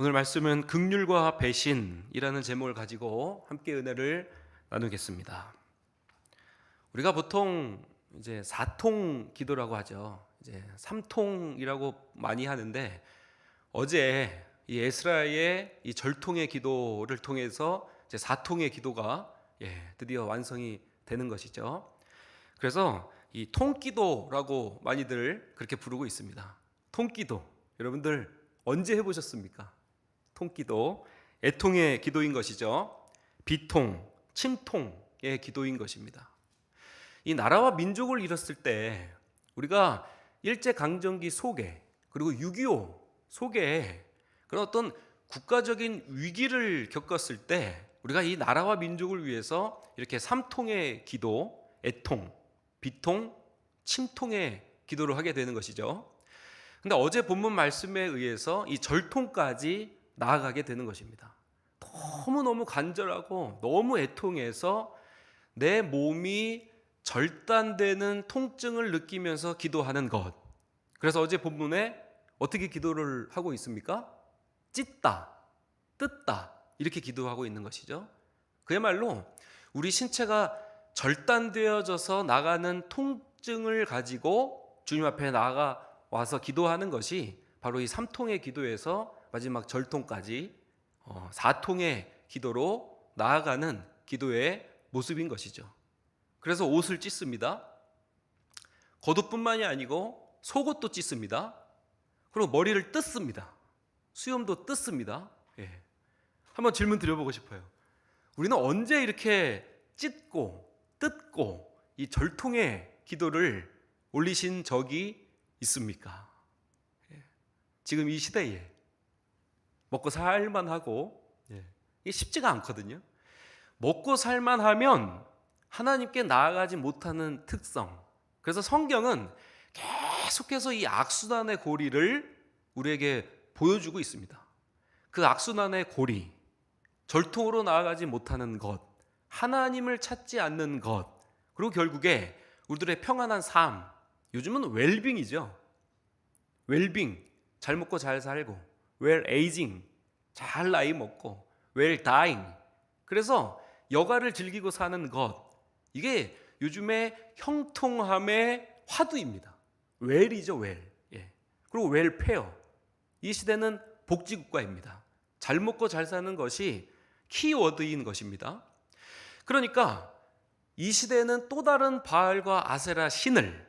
오늘 말씀은 극률과 배신이라는 제목을 가지고 함께 은혜를 나누겠습니다. 우리가 보통 이제 사통 기도라고 하죠. 이제 삼통이라고 많이 하는데 어제 이 에스라의 이 절통의 기도를 통해서 이제 사통의 기도가 예, 드디어 완성이 되는 것이죠. 그래서 이 통기도라고 많이들 그렇게 부르고 있습니다. 통기도 여러분들 언제 해보셨습니까? 통기도 애통의 기도인 것이죠. 비통, 침통의 기도인 것입니다. 이 나라와 민족을 잃었을 때 우리가 일제 강점기 속에 그리고 6.25 속에 그런 어떤 국가적인 위기를 겪었을 때 우리가 이 나라와 민족을 위해서 이렇게 삼통의 기도, 애통, 비통, 침통의 기도를 하게 되는 것이죠. 근데 어제 본문 말씀에 의해서 이 절통까지 나아가게 되는 것입니다. 너무너무 간절하고 너무 애통해서 내 몸이 절단되는 통증을 느끼면서 기도하는 것. 그래서 어제 본문에 어떻게 기도를 하고 있습니까? 찢다, 뜯다 이렇게 기도하고 있는 것이죠. 그야말로 우리 신체가 절단되어져서 나가는 통증을 가지고 주님 앞에 나가 와서 기도하는 것이 바로 이 삼통의 기도에서 마지막 절통까지 어, 사통의 기도로 나아가는 기도의 모습인 것이죠. 그래서 옷을 찢습니다. 겉옷뿐만이 아니고 속옷도 찢습니다. 그리고 머리를 뜯습니다. 수염도 뜯습니다. 예. 한번 질문 드려보고 싶어요. 우리는 언제 이렇게 찢고 뜯고 이 절통의 기도를 올리신 적이 있습니까? 예. 지금 이 시대에 먹고 살만 하고 예. 이게 쉽지가 않거든요. 먹고 살만 하면 하나님께 나아가지 못하는 특성. 그래서 성경은 계속해서 이 악순환의 고리를 우리에게 보여주고 있습니다. 그 악순환의 고리, 절통으로 나아가지 못하는 것, 하나님을 찾지 않는 것, 그리고 결국에 우리들의 평안한 삶, 요즘은 웰빙이죠. 웰빙, 잘 먹고 잘 살고, 웰 에이징, 잘 나이 먹고, 웰 다잉. 그래서 여가를 즐기고 사는 것, 이게 요즘의 형통함의 화두입니다. 웰이죠, 웰. 예. 그리고 웰페어. 이 시대는 복지국가입니다. 잘 먹고 잘 사는 것이 키워드인 것입니다. 그러니까 이 시대는 또 다른 바알과 아세라 신을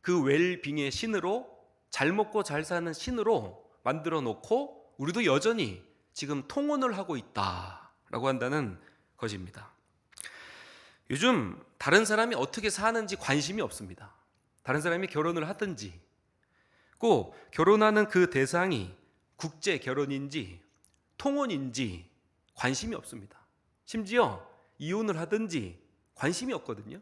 그 웰빙의 신으로 잘 먹고 잘 사는 신으로 만들어 놓고 우리도 여전히 지금 통혼을 하고 있다라고 한다는 것입니다. 요즘 다른 사람이 어떻게 사는지 관심이 없습니다. 다른 사람이 결혼을 하든지 꼭 결혼하는 그 대상이 국제 결혼인지 통혼인지 관심이 없습니다. 심지어 이혼을 하든지 관심이 없거든요.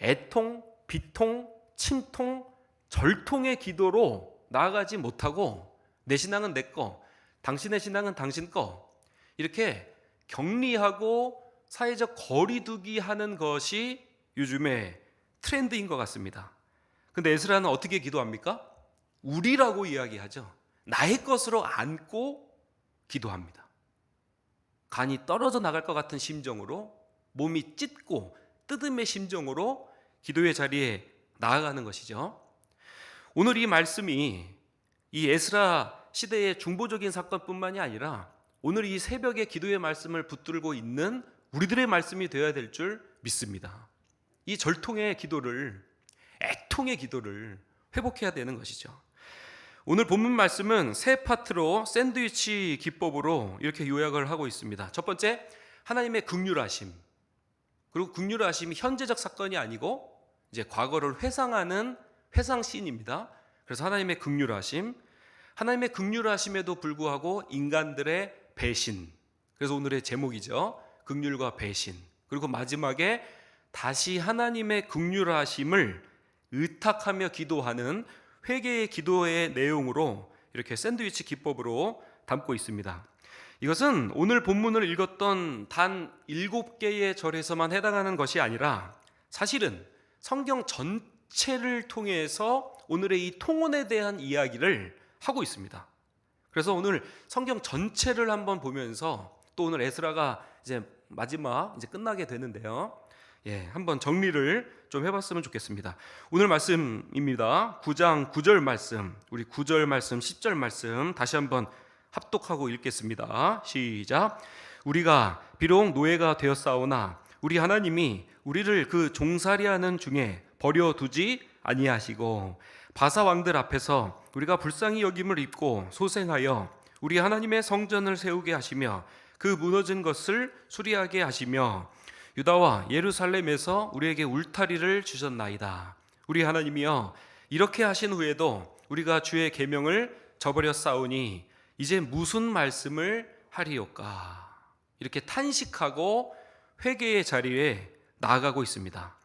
애통, 비통, 침통, 절통의 기도로 나아가지 못하고 내 신앙은 내 거, 당신의 신앙은 당신 거 이렇게 격리하고 사회적 거리두기 하는 것이 요즘의 트렌드인 것 같습니다. 근데 에스라는 어떻게 기도합니까? 우리라고 이야기하죠. 나의 것으로 안고 기도합니다. 간이 떨어져 나갈 것 같은 심정으로 몸이 찢고 뜯음의 심정으로 기도의 자리에 나아가는 것이죠. 오늘 이 말씀이 이 에스라 시대의 중보적인 사건뿐만이 아니라 오늘 이 새벽에 기도의 말씀을 붙들고 있는 우리들의 말씀이 되어야 될 줄 믿습니다. 이 절통의 기도를 애통의 기도를 회복해야 되는 것이죠. 오늘 본문 말씀은 세 파트로 샌드위치 기법으로 이렇게 요약을 하고 있습니다. 첫 번째, 하나님의 극률하심. 그리고 극률하심이 현재적 사건이 아니고 이제 과거를 회상하는 회상 씬입니다. 그래서 하나님의 극률하심, 하나님의 극률하심에도 불구하고 인간들의 배신. 그래서 오늘의 제목이죠. 극률과 배신. 그리고 마지막에 다시 하나님의 극률하심을 의탁하며 기도하는 회개의 기도의 내용으로 이렇게 샌드위치 기법으로 담고 있습니다. 이것은 오늘 본문을 읽었던 단 일곱 개의 절에서만 해당하는 것이 아니라 사실은 성경 전 체를 통해서 오늘의 이 통혼에 대한 이야기를 하고 있습니다. 그래서 오늘 성경 전체를 한번 보면서 또 오늘 에스라가 이제 마지막 이제 끝나게 되는데요. 예, 한번 정리를 좀 해봤으면 좋겠습니다. 오늘 말씀입니다. 9장 9절 말씀, 우리 9절 말씀, 10절 말씀 다시 한번 합독하고 읽겠습니다. 시작. 우리가 비록 노예가 되었사오나 우리 하나님이 우리를 그 종살이하는 중에 버려두지 아니하시고 바사 왕들 앞에서 우리가 불쌍히 여김을 입고 소생하여 우리 하나님의 성전을 세우게 하시며 그 무너진 것을 수리하게 하시며 유다와 예루살렘에서 우리에게 울타리를 주셨나이다. 우리 하나님이여 이렇게 하신 후에도 우리가 주의 계명을 저버려 싸우니 이제 무슨 말씀을 하리요까? 이렇게 탄식하고 회개의 자리에 나아가고 있습니다.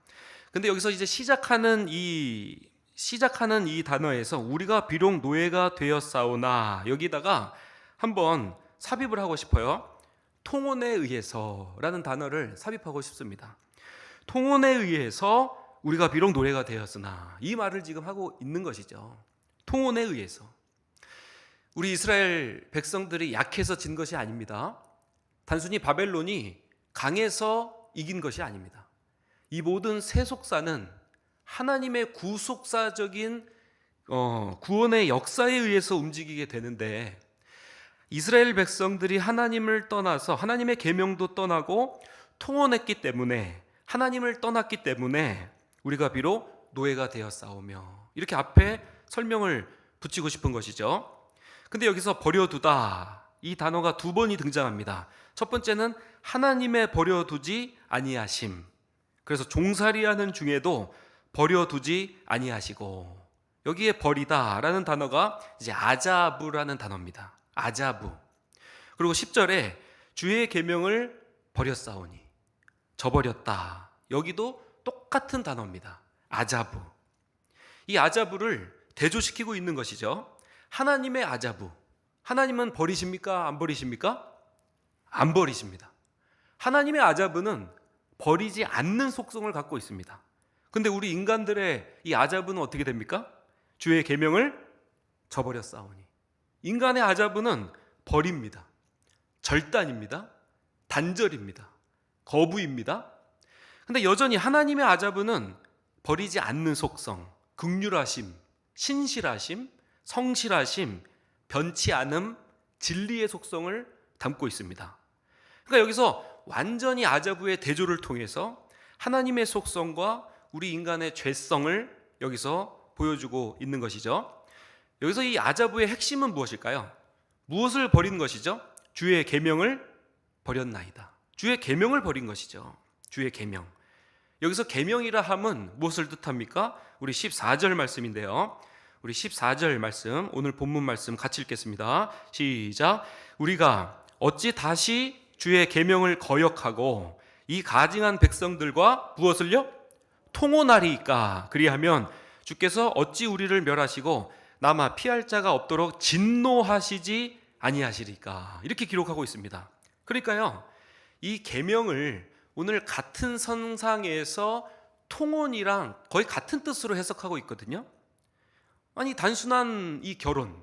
근데 여기서 이제 시작하는 이 시작하는 이 단어에서 우리가 비록 노예가 되었사오나 여기다가 한번 삽입을 하고 싶어요. 통혼에 의해서라는 단어를 삽입하고 싶습니다. 통혼에 의해서 우리가 비록 노예가 되었으나 이 말을 지금 하고 있는 것이죠. 통혼에 의해서 우리 이스라엘 백성들이 약해서 진 것이 아닙니다. 단순히 바벨론이 강해서 이긴 것이 아닙니다. 이 모든 세속사는 하나님의 구속사적인 어, 구원의 역사에 의해서 움직이게 되는데 이스라엘 백성들이 하나님을 떠나서 하나님의 계명도 떠나고 통원했기 때문에 하나님을 떠났기 때문에 우리가 비록 노예가 되어 싸우며 이렇게 앞에 설명을 붙이고 싶은 것이죠. 근데 여기서 버려두다 이 단어가 두 번이 등장합니다. 첫 번째는 하나님의 버려두지 아니하심. 그래서 종살이하는 중에도 버려두지 아니하시고 여기에 버리다라는 단어가 이제 아자부라는 단어입니다. 아자부. 그리고 10절에 주의 계명을 버렸사오니 저버렸다. 여기도 똑같은 단어입니다. 아자부. 이 아자부를 대조시키고 있는 것이죠. 하나님의 아자부. 하나님은 버리십니까? 안 버리십니까? 안 버리십니다. 하나님의 아자부는 버리지 않는 속성을 갖고 있습니다. 근데 우리 인간들의 이 아자부는 어떻게 됩니까? 주의 계명을 저버려 싸우니. 인간의 아자부는 버립니다. 절단입니다. 단절입니다. 거부입니다. 근데 여전히 하나님의 아자부는 버리지 않는 속성, 극률하심, 신실하심, 성실하심, 변치 않음, 진리의 속성을 담고 있습니다. 그러니까 여기서 완전히 아자부의 대조를 통해서 하나님의 속성과 우리 인간의 죄성을 여기서 보여주고 있는 것이죠. 여기서 이 아자부의 핵심은 무엇일까요? 무엇을 버린 것이죠? 주의 계명을 버렸나이다. 주의 계명을 버린 것이죠. 주의 계명. 여기서 계명이라 함은 무엇을 뜻합니까? 우리 14절 말씀인데요. 우리 14절 말씀 오늘 본문 말씀 같이 읽겠습니다. 시작. 우리가 어찌 다시 주의 계명을 거역하고 이 가증한 백성들과 무엇을요? 통혼하리까 그리하면 주께서 어찌 우리를 멸하시고 남아 피할 자가 없도록 진노하시지 아니하시리까 이렇게 기록하고 있습니다. 그러니까요 이 계명을 오늘 같은 선상에서 통혼이랑 거의 같은 뜻으로 해석하고 있거든요. 아니 단순한 이 결혼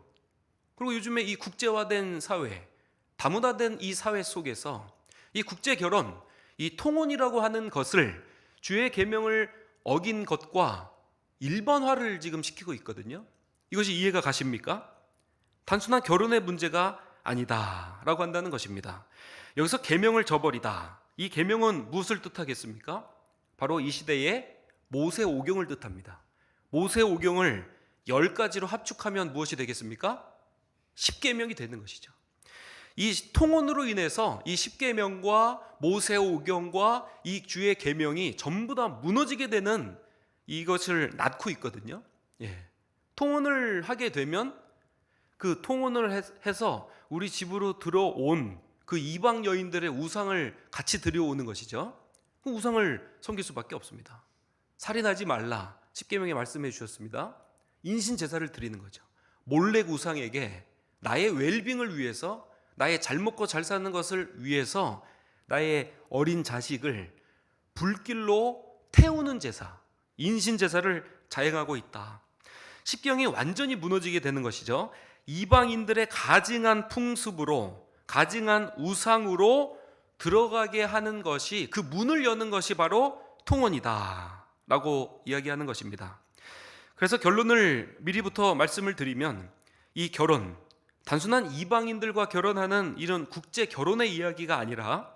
그리고 요즘에 이 국제화된 사회 다문화된 이 사회 속에서 이 국제 결혼 이 통혼이라고 하는 것을 주의 계명을 어긴 것과 일반화를 지금 시키고 있거든요. 이것이 이해가 가십니까? 단순한 결혼의 문제가 아니다라고 한다는 것입니다. 여기서 계명을 저버리다. 이 계명은 무엇을 뜻하겠습니까? 바로 이 시대의 모세 오경을 뜻합니다. 모세 오경을 열 가지로 합축하면 무엇이 되겠습니까? 십계명이 되는 것이죠. 이 통혼으로 인해서 이 십계명과 모세 오경과 이 주의 계명이 전부 다 무너지게 되는 이것을 낳고 있거든요. 예. 통혼을 하게 되면 그 통혼을 해서 우리 집으로 들어온 그 이방 여인들의 우상을 같이 들여오는 것이죠. 그 우상을 섬길 수밖에 없습니다. 살인하지 말라. 십계명에 말씀해 주셨습니다. 인신 제사를 드리는 거죠. 몰래 우상에게 나의 웰빙을 위해서 나의 잘 먹고 잘 사는 것을 위해서 나의 어린 자식을 불길로 태우는 제사, 인신 제사를 자행하고 있다. 십경이 완전히 무너지게 되는 것이죠. 이방인들의 가증한 풍습으로 가증한 우상으로 들어가게 하는 것이 그 문을 여는 것이 바로 통혼이다 라고 이야기하는 것입니다. 그래서 결론을 미리부터 말씀을 드리면 이 결혼 단순한 이방인들과 결혼하는 이런 국제 결혼의 이야기가 아니라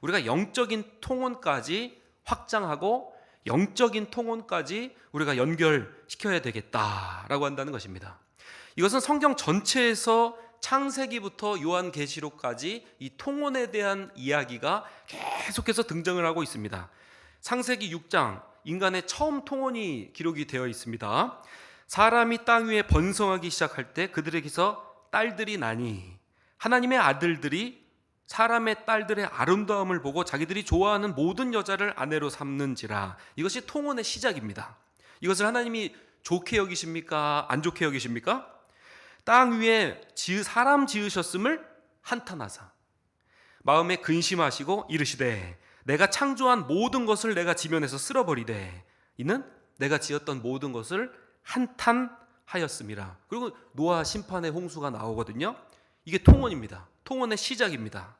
우리가 영적인 통혼까지 확장하고 영적인 통혼까지 우리가 연결시켜야 되겠다라고 한다는 것입니다. 이것은 성경 전체에서 창세기부터 요한계시록까지 이 통혼에 대한 이야기가 계속해서 등장을 하고 있습니다. 창세기 6장 인간의 처음 통혼이 기록이 되어 있습니다. 사람이 땅 위에 번성하기 시작할 때 그들에게서 딸들이 나니 하나님의 아들들이 사람의 딸들의 아름다움을 보고 자기들이 좋아하는 모든 여자를 아내로 삼는지라 이것이 통혼의 시작입니다. 이것을 하나님이 좋게 여기십니까? 안 좋게 여기십니까? 땅 위에 사람 지으셨음을 한탄하사 마음에 근심하시고 이르시되 내가 창조한 모든 것을 내가 지면에서 쓸어버리되 이는 내가 지었던 모든 것을 한탄 하였음이라. 그리고 노아 심판의 홍수가 나오거든요. 이게 통혼입니다. 통혼의 시작입니다.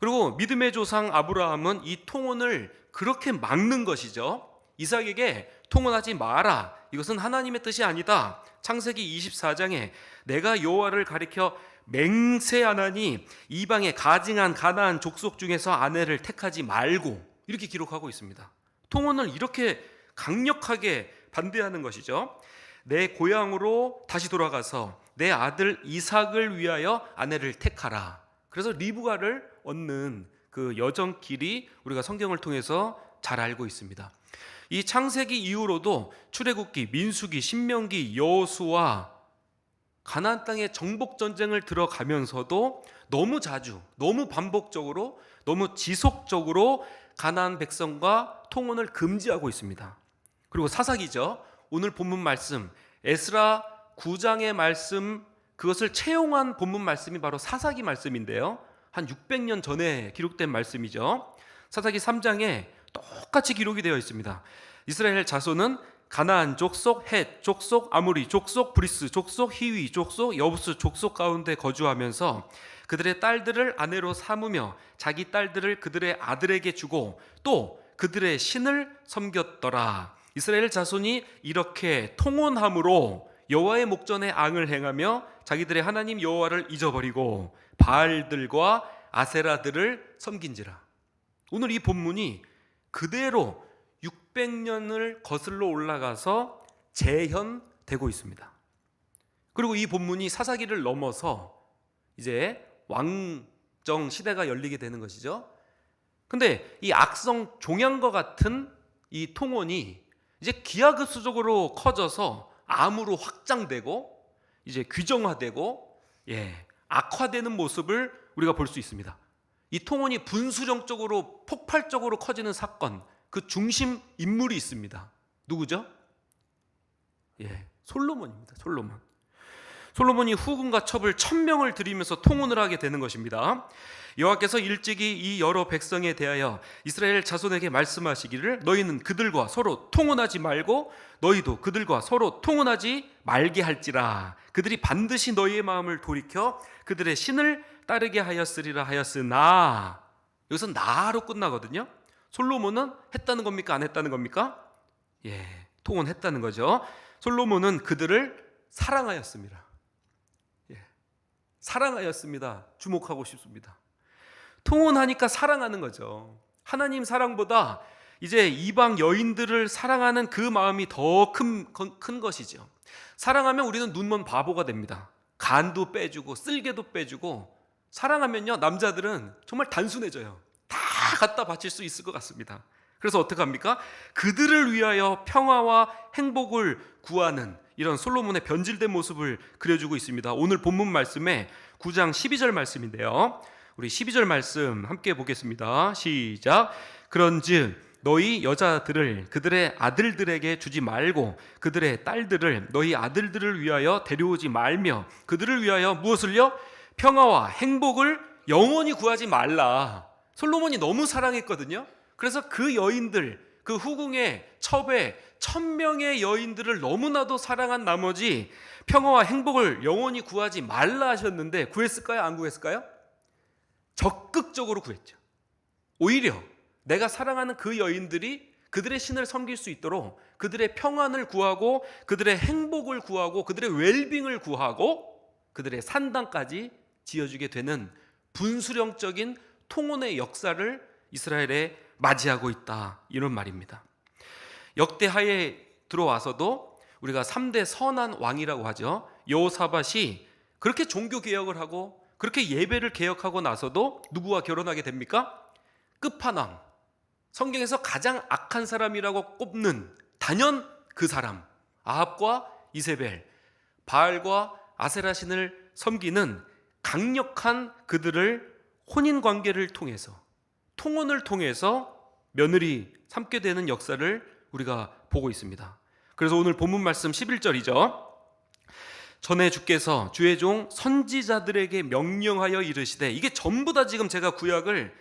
그리고 믿음의 조상 아브라함은 이 통혼을 그렇게 막는 것이죠. 이삭에게 통혼하지 마라. 이것은 하나님의 뜻이 아니다. 창세기 24장에 내가 여호와를 가리켜 맹세하나니 이방의 가증한 가나안 족속 중에서 아내를 택하지 말고 이렇게 기록하고 있습니다. 통혼을 이렇게 강력하게 반대하는 것이죠. 내 고향으로 다시 돌아가서 내 아들 이삭을 위하여 아내를 택하라. 그래서 리브가를 얻는 그 여정길이 우리가 성경을 통해서 잘 알고 있습니다. 이 창세기 이후로도 출애굽기, 민수기, 신명기, 여호수아 가나안 땅의 정복 전쟁을 들어가면서도 너무 자주, 너무 반복적으로, 너무 지속적으로 가나안 백성과 통혼을 금지하고 있습니다. 그리고 사사기죠. 오늘 본문 말씀 에스라 9장의 말씀 그것을 채용한 본문 말씀이 바로 사사기 말씀인데요. 한 600년 전에 기록된 말씀이죠. 사사기 3장에 똑같이 기록이 되어 있습니다. 이스라엘 자손은 가나안 족속, 헷 족속, 아무리 족속, 브리스 족속, 히위 족속, 여부스 족속 가운데 거주하면서 그들의 딸들을 아내로 삼으며 자기 딸들을 그들의 아들에게 주고 또 그들의 신을 섬겼더라. 이스라엘 자손이 이렇게 통혼함으로 여호와의 목전에 앙을 행하며 자기들의 하나님 여호와를 잊어버리고 바알들과 아세라들을 섬긴지라. 오늘 이 본문이 그대로 600년을 거슬러 올라가서 재현되고 있습니다. 그리고 이 본문이 사사기를 넘어서 이제 왕정 시대가 열리게 되는 것이죠. 근데 이 악성 종양과 같은 이 통혼이 이제 기하급수적으로 커져서 암으로 확장되고 이제 규정화되고 예, 악화되는 모습을 우리가 볼 수 있습니다. 이 통혼이 분수령적으로 폭발적으로 커지는 사건 그 중심 인물이 있습니다. 누구죠? 예, 솔로몬입니다. 솔로몬. 솔로몬이 후금과 첩을 천명을 들이면서 통혼을 하게 되는 것입니다. 여호와께서 일찍이 이 여러 백성에 대하여 이스라엘 자손에게 말씀하시기를 너희는 그들과 서로 통혼하지 말고 너희도 그들과 서로 통혼하지 말게 할지라 그들이 반드시 너희의 마음을 돌이켜 그들의 신을 따르게 하였으리라 하였으나 여기서 나로 끝나거든요. 솔로몬은 했다는 겁니까? 안 했다는 겁니까? 예, 통혼했다는 거죠. 솔로몬은 그들을 사랑하였습니다. 예, 사랑하였습니다. 주목하고 싶습니다. 통혼하니까 사랑하는 거죠. 하나님 사랑보다 이제 이방 여인들을 사랑하는 그 마음이 더 큰 큰 것이죠. 사랑하면 우리는 눈먼 바보가 됩니다. 간도 빼주고 쓸개도 빼주고 사랑하면요 남자들은 정말 단순해져요. 다 갖다 바칠 수 있을 것 같습니다. 그래서 어떻게 합니까? 그들을 위하여 평화와 행복을 구하는 이런 솔로몬의 변질된 모습을 그려주고 있습니다. 오늘 본문 말씀에 9장 12절 말씀인데요. 우리 12절 말씀 함께 보겠습니다. 시작. 그런즉 너희 여자들을 그들의 아들들에게 주지 말고 그들의 딸들을 너희 아들들을 위하여 데려오지 말며 그들을 위하여 무엇을요? 평화와 행복을 영원히 구하지 말라. 솔로몬이 너무 사랑했거든요. 그래서 그 여인들, 그 후궁의 첩에 천명의 여인들을 너무나도 사랑한 나머지 평화와 행복을 영원히 구하지 말라 하셨는데 구했을까요? 안 구했을까요? 적극적으로 구했죠. 오히려 내가 사랑하는 그 여인들이 그들의 신을 섬길 수 있도록 그들의 평안을 구하고 그들의 행복을 구하고 그들의 웰빙을 구하고 그들의 산당까지 지어주게 되는 분수령적인 통혼의 역사를 이스라엘에 맞이하고 있다 이런 말입니다. 역대하에 들어와서도 우리가 3대 선한 왕이라고 하죠. 여호사밧이 그렇게 종교 개혁을 하고 그렇게 예배를 개혁하고 나서도 누구와 결혼하게 됩니까? 끝판왕. 성경에서 가장 악한 사람이라고 꼽는 단연 그 사람. 아합과 이세벨, 바알과 아세라 신을 섬기는 강력한 그들을 혼인 관계를 통해서 통혼을 통해서 며느리 삼게 되는 역사를 우리가 보고 있습니다. 그래서 오늘 본문 말씀 11절이죠. 전에 주께서 주의 종 선지자들에게 명령하여 이르시되 이게 전부 다 지금 제가 구약을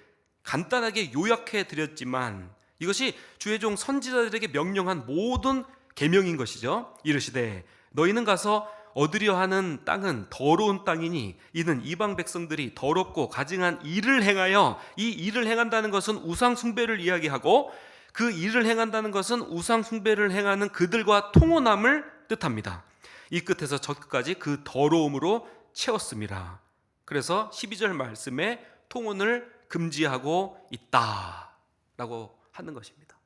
간단하게 요약해 드렸지만 이것이 주의 종 선지자들에게 명령한 모든 계명인 것이죠. 이르시되 너희는 가서 얻으려 하는 땅은 더러운 땅이니 이는 이방 백성들이 더럽고 가증한 일을 행하여 이 일을 행한다는 것은 우상 숭배를 이야기하고 그 일을 행한다는 것은 우상 숭배를 행하는 그들과 통혼함을 뜻합니다. 이 끝에서 저 끝까지 그 더러움으로 채웠습니다. 그래서 12절 말씀에 통혼을 금지하고 있다라고 하는 것입니다.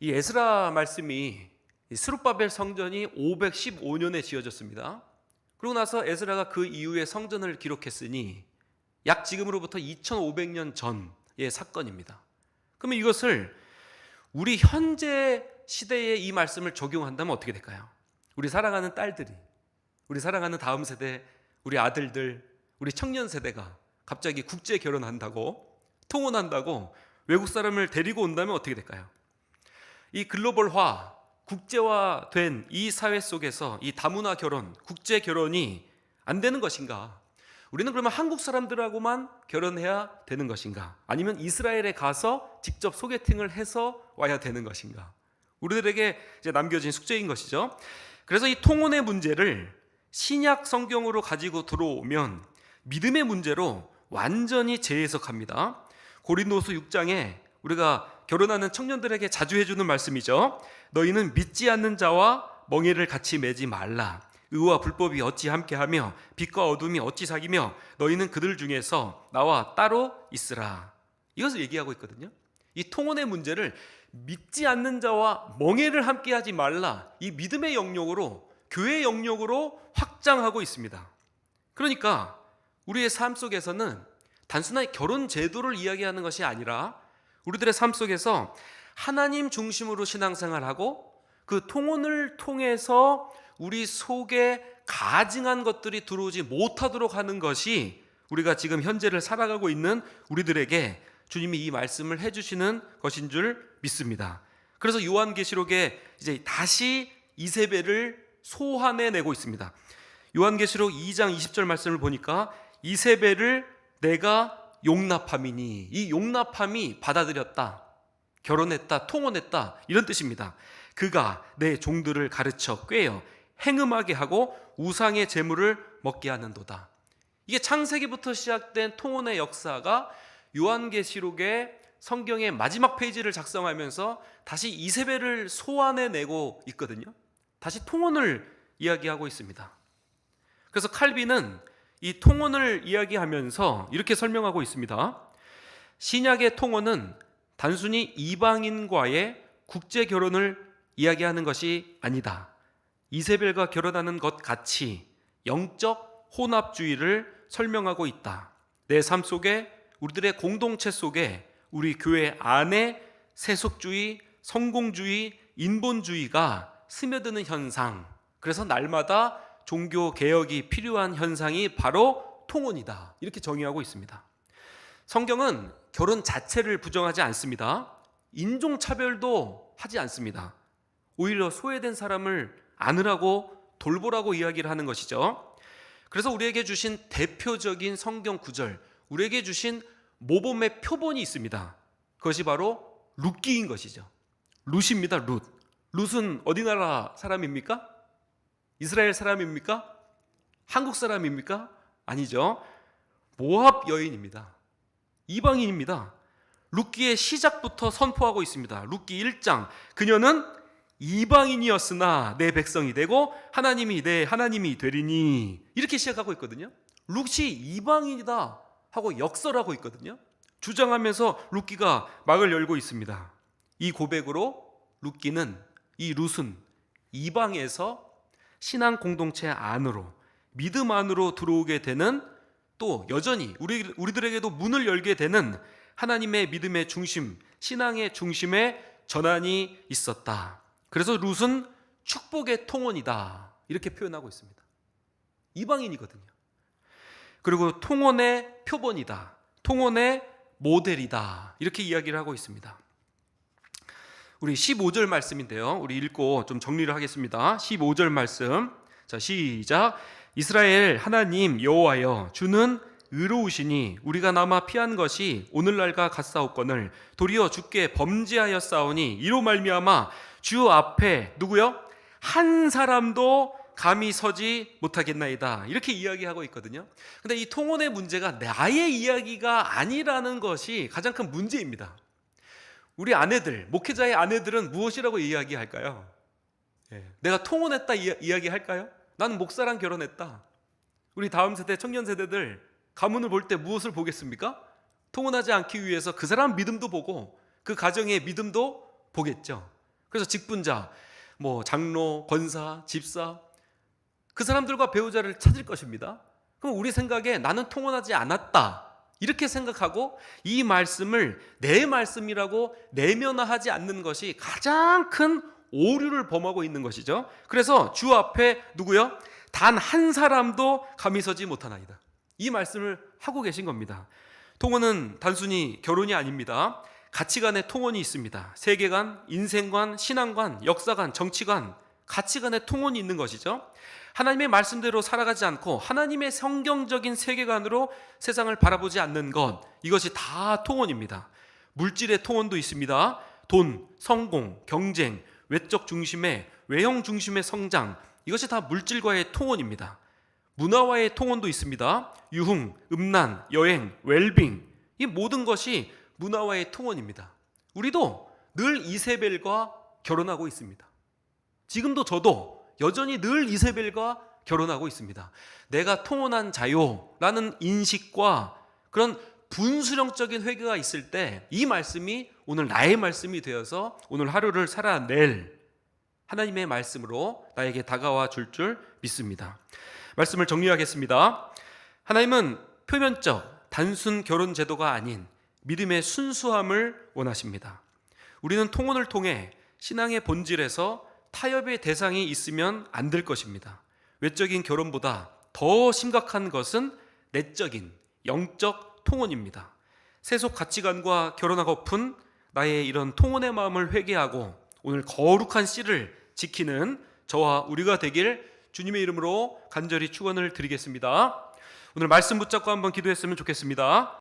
이 에스라 말씀이 스룹바벨 성전이 515년에 지어졌습니다. 그리고 나서 에스라가 그 이후에 성전을 기록했으니 약 지금으로부터 2500년 전의 사건입니다. 그러면 이것을 우리 현재 시대에 이 말씀을 적용한다면 어떻게 될까요? 우리 사랑하는 딸들이, 우리 사랑하는 다음 세대, 우리 아들들, 우리 청년 세대가 갑자기 국제 결혼한다고 통혼한다고 외국 사람을 데리고 온다면 어떻게 될까요? 이 글로벌화, 국제화된 이 사회 속에서 이 다문화 결혼, 국제 결혼이 안 되는 것인가? 우리는 그러면 한국 사람들하고만 결혼해야 되는 것인가? 아니면 이스라엘에 가서 직접 소개팅을 해서 와야 되는 것인가? 우리들에게 이제 남겨진 숙제인 것이죠. 그래서 이 통혼의 문제를 신약 성경으로 가지고 들어오면 믿음의 문제로 완전히 재해석합니다. 고린도서 6장에 우리가 결혼하는 청년들에게 자주 해주는 말씀이죠. 너희는 믿지 않는 자와 멍에를 같이 매지 말라. 의와 불법이 어찌 함께하며 빛과 어둠이 어찌 사귀며 너희는 그들 중에서 나와 따로 있으라. 이것을 얘기하고 있거든요. 이 통혼의 문제를 믿지 않는 자와 멍에를 함께하지 말라. 이 믿음의 영역으로 교회 영역으로 확장하고 있습니다. 그러니까 우리의 삶 속에서는 단순하게 결혼 제도를 이야기하는 것이 아니라 우리들의 삶 속에서 하나님 중심으로 신앙생활하고 그 통혼을 통해서 우리 속에 가증한 것들이 들어오지 못하도록 하는 것이 우리가 지금 현재를 살아가고 있는 우리들에게 주님이 이 말씀을 해주시는 것인 줄 믿습니다. 그래서 요한계시록에 이제 다시 이세벨을 소환해 내고 있습니다. 요한계시록 2장 20절 말씀을 보니까 이세벨을 내가 용납함이니 이 용납함이 받아들였다. 결혼했다, 통혼했다 이런 뜻입니다. 그가 내 종들을 가르쳐 꿰어 행음하게 하고 우상의 재물을 먹게 하는도다. 이게 창세기부터 시작된 통혼의 역사가 요한계시록의 성경의 마지막 페이지를 작성하면서 다시 이세벨을 소환해 내고 있거든요. 다시 통혼을 이야기하고 있습니다. 그래서 칼빈은 이 통혼을 이야기하면서 이렇게 설명하고 있습니다. 신약의 통혼은 단순히 이방인과의 국제 결혼을 이야기하는 것이 아니다. 이세벨과 결혼하는 것 같이 영적 혼합주의를 설명하고 있다. 내 삶 속에 우리들의 공동체 속에 우리 교회 안에 세속주의, 성공주의, 인본주의가 스며드는 현상. 그래서 날마다 종교 개혁이 필요한 현상이 바로 통혼이다. 이렇게 정의하고 있습니다. 성경은 결혼 자체를 부정하지 않습니다. 인종 차별도 하지 않습니다. 오히려 소외된 사람을 안으라고 돌보라고 이야기를 하는 것이죠. 그래서 우리에게 주신 대표적인 성경 구절, 우리에게 주신 모범의 표본이 있습니다. 그것이 바로 룻기인 것이죠. 룻입니다. 룻. 룻은 어디 나라 사람입니까? 이스라엘 사람입니까? 한국 사람입니까? 아니죠. 모압 여인입니다. 이방인입니다. 룻기의 시작부터 선포하고 있습니다. 룻기 1장. 그녀는 이방인이었으나 내 백성이 되고 하나님이 내 하나님이 되리니 이렇게 시작하고 있거든요. 룻이 이방인이다 하고 역설하고 있거든요. 주장하면서 룻기가 막을 열고 있습니다. 이 고백으로 룻기는 이 룻은 이방에서 신앙 공동체 안으로 믿음 안으로 들어오게 되는 또 여전히 우리 우리들에게도 문을 열게 되는 하나님의 믿음의 중심, 신앙의 중심에 전환이 있었다. 그래서 룻은 축복의 통원이다. 이렇게 표현하고 있습니다. 이방인이거든요. 그리고 통원의 표본이다. 통원의 모델이다. 이렇게 이야기를 하고 있습니다. 우리 15절 말씀인데요. 우리 읽고 좀 정리를 하겠습니다. 15절 말씀. 자, 시작. 이스라엘 하나님 여호와여 주는 의로우시니 우리가 남아 피한 것이 오늘날과 같사옵거늘 도리어 주께 범죄하였사오니 이로 말미암아 주 앞에 누구요? 한 사람도 감히 서지 못하겠나이다. 이렇게 이야기하고 있거든요. 근데 이 통혼의 문제가 나의 이야기가 아니라는 것이 가장 큰 문제입니다. 우리 아내들, 목회자의 아내들은 무엇이라고 이야기할까요? 예, 내가 통혼했다 이야, 이야기할까요? 나는 목사랑 결혼했다. 우리 다음 세대 청년 세대들 가문을 볼 때 무엇을 보겠습니까? 통혼하지 않기 위해서 그 사람 믿음도 보고 그 가정의 믿음도 보겠죠. 그래서 직분자, 뭐 장로, 권사, 집사 그 사람들과 배우자를 찾을 것입니다. 그럼 우리 생각에 나는 통혼하지 않았다. 이렇게 생각하고 이 말씀을 내 말씀이라고 내면화하지 않는 것이 가장 큰 오류를 범하고 있는 것이죠. 그래서 주 앞에 누구요? 단 한 사람도 감히 서지 못하나이다. 이 말씀을 하고 계신 겁니다. 통혼은 단순히 결혼이 아닙니다. 가치관의 통혼이 있습니다. 세계관, 인생관, 신앙관, 역사관, 정치관, 가치관의 통혼이 있는 것이죠. 하나님의 말씀대로 살아가지 않고 하나님의 성경적인 세계관으로 세상을 바라보지 않는 것 이것이 다 통혼입니다. 물질의 통혼도 있습니다. 돈, 성공, 경쟁, 외적 중심의 외형 중심의 성장 이것이 다 물질과의 통혼입니다. 문화와의 통혼도 있습니다. 유흥, 음란, 여행, 웰빙 이 모든 것이 문화와의 통혼입니다. 우리도 늘 이세벨과 결혼하고 있습니다. 지금도 저도 여전히 늘 이세벨과 결혼하고 있습니다. 내가 통혼한 자요라는 인식과 그런 분수령적인 회개가 있을 때 이 말씀이 오늘 나의 말씀이 되어서 오늘 하루를 살아낼 하나님의 말씀으로 나에게 다가와 줄줄 믿습니다. 말씀을 정리하겠습니다. 하나님은 표면적 단순 결혼 제도가 아닌 믿음의 순수함을 원하십니다. 우리는 통혼을 통해 신앙의 본질에서 타협의 대상이 있으면 안 될 것입니다. 외적인 결혼보다 더 심각한 것은 내적인 영적 통혼입니다. 세속 가치관과 결혼하고픈 나의 이런 통혼의 마음을 회개하고 오늘 거룩한 씨를 지키는 저와 우리가 되길 주님의 이름으로 간절히 축원을 드리겠습니다. 오늘 말씀 붙잡고 한번 기도했으면 좋겠습니다.